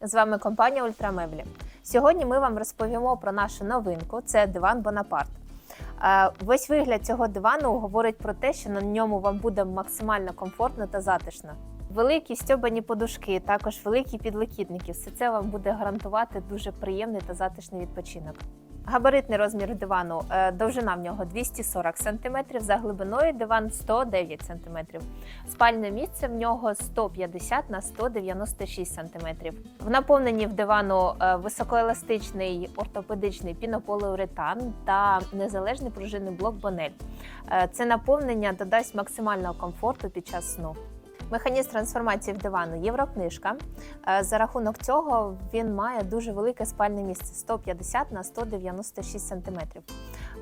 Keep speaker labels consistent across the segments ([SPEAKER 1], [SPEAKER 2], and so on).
[SPEAKER 1] З вами компанія Ультрамеблі. Сьогодні ми вам розповімо про нашу новинку це диван Бонапарт. Е, Весь вигляд цього дивану говорить про те, що на ньому вам буде максимально комфортно та затишно. Великі стьобані подушки, також великі підлокітники. Все це вам буде гарантувати дуже приємний та затишний відпочинок. Габаритний розмір дивану, е, довжина в нього 240 см, за глибиною диван 109 см. Спальне місце в нього 150 на 196 см. В наповненні в дивану е, високоеластичний ортопедичний пінополіуретан та незалежний пружинний блок Бонель. Е, Це наповнення додасть максимального комфорту під час сну. Механізм трансформації в дивану єврокнижка. Е, За рахунок цього він має дуже велике спальне місце 150 на 196 см.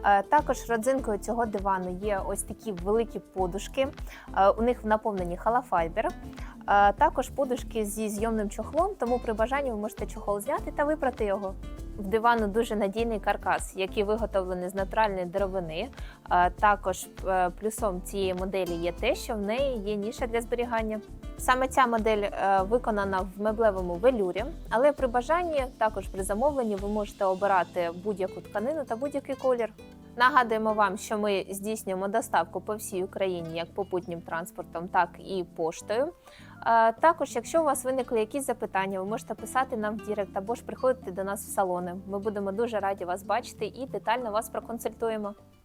[SPEAKER 1] Е, Також родзинкою цього дивану є ось такі великі подушки. Е, У них в наповненні халафайбер. Також подушки зі зйомним чохлом, тому при бажанні ви можете чохол зняти та випрати його. В дивану дуже надійний каркас, який виготовлений з натуральної деревини. Також е, плюсом цієї моделі є те, що в неї є ніша для зберігання. Саме ця модель е, виконана в меблевому велюрі, але при бажанні, також при замовленні, ви можете обирати будь-яку тканину та будь-який колір. Нагадуємо вам, що ми здійснюємо доставку по всій Україні як попутнім транспортом, так і поштою. Е, Також, якщо у вас виникли якісь запитання, ви можете писати нам в Дірект або ж приходити до нас в салони. Ми будемо дуже раді вас бачити і детально вас проконсультуємо.